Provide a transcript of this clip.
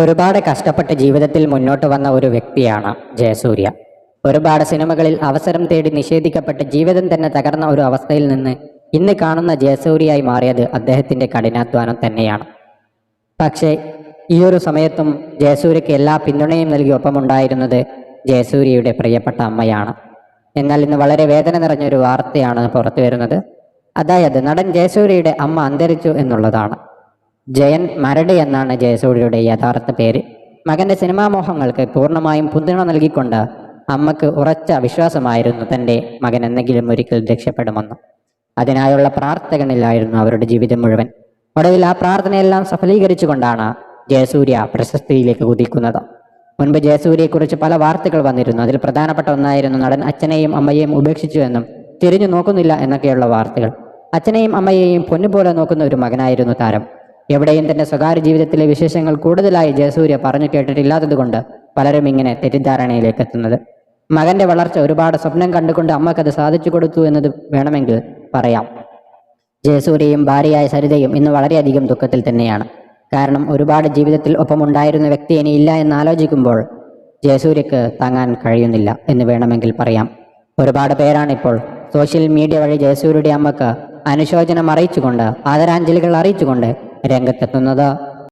ഒരുപാട് കഷ്ടപ്പെട്ട് ജീവിതത്തിൽ മുന്നോട്ട് വന്ന ഒരു വ്യക്തിയാണ് ജയസൂര്യ. ഒരുപാട് സിനിമകളിൽ അവസരം തേടി നിഷേധിക്കപ്പെട്ട് ജീവിതം തന്നെ തകർന്ന ഒരു അവസ്ഥയിൽ നിന്ന് ഇന്ന് കാണുന്ന ജയസൂര്യയായി മാറിയത് അദ്ദേഹത്തിന്റെ കഠിനാധ്വാനം തന്നെയാണ്. പക്ഷേ ഈ ഒരു സമയത്തും ജയസൂര്യയ്ക്ക് എല്ലാ പിന്തുണയും നൽകി ഒപ്പമുണ്ടായിരുന്നത് ജയസൂര്യയുടെ പ്രിയപ്പെട്ട അമ്മയാണ്. എന്നാൽ ഇന്ന് വളരെ വേദന നിറഞ്ഞൊരു വാർത്തയാണ് പുറത്തു വരുന്നത് അതായത് നടൻ ജയസൂര്യയുടെ അമ്മ അന്തരിച്ചു എന്നുള്ളതാണ്. ജയൻ മരട് എന്നാണ് ജയസൂര്യയുടെ യഥാർത്ഥ പേര്. മകന്റെ സിനിമാ മോഹങ്ങൾക്ക് പൂർണമായും പിന്തുണ നൽകിക്കൊണ്ട് അമ്മയ്ക്ക് ഉറച്ച വിശ്വാസമായിരുന്നു തന്റെ മകൻ എന്തെങ്കിലും ഒരിക്കൽ രക്ഷപ്പെടുമെന്ന്. അതിനായുള്ള പ്രാർത്ഥനകളിലായിരുന്നു അവരുടെ ജീവിതം മുഴുവൻ. ഒടുവിൽ ആ പ്രാർത്ഥനയെല്ലാം സഫലീകരിച്ചുകൊണ്ടാണ് ജയസൂര്യ പ്രശസ്തിയിലേക്ക് കുതിക്കുന്നത്. മുൻപ് ജയസൂര്യയെക്കുറിച്ച് പല വാർത്തകൾ വന്നിരുന്നു. അതിൽ പ്രധാനപ്പെട്ട ഒന്നായിരുന്നു നടൻ അച്ഛനെയും അമ്മയെയും ഉപേക്ഷിച്ചു എന്നും തിരിഞ്ഞു നോക്കുന്നില്ല എന്നൊക്കെയുള്ള വാർത്തകൾ. അച്ഛനെയും അമ്മയെയും പൊന്നുപോലെ നോക്കുന്ന ഒരു മകനായിരുന്നു താരം. എവിടെയും തന്റെ സ്വകാര്യ ജീവിതത്തിലെ വിശേഷങ്ങൾ കൂടുതലായി ജയസൂര്യ പറഞ്ഞു കേട്ടിട്ടില്ലാത്തതുകൊണ്ട് പലരും ഇങ്ങനെ തെറ്റിദ്ധാരണയിലേക്ക് എത്തുന്നത്. മകന്റെ വളർച്ച ഒരുപാട് സ്വപ്നം കണ്ടുകൊണ്ട് അമ്മക്കത് സാധിച്ചു കൊടുത്തു എന്നത് വേണമെങ്കിൽ പറയാം. ജയസൂര്യയും ഭാര്യയായ സരിതയും ഇന്ന് വളരെയധികം ദുഃഖത്തിൽ തന്നെയാണ്. കാരണം ഒരുപാട് ജീവിതത്തിൽ ഒപ്പമുണ്ടായിരുന്ന വ്യക്തി ഇനി ഇല്ല എന്ന് ആലോചിക്കുമ്പോൾ ജയസൂര്യക്ക് താങ്ങാൻ കഴിയുന്നില്ല എന്ന് വേണമെങ്കിൽ പറയാം. ഒരുപാട് പേരാണിപ്പോൾ സോഷ്യൽ മീഡിയ വഴി ജയസൂര്യയുടെ അമ്മയ്ക്ക് അനുശോചനം അറിയിച്ചുകൊണ്ട് ആദരാഞ്ജലികൾ അറിയിച്ചുകൊണ്ട് രംഗത്തെത്തുന്നത്.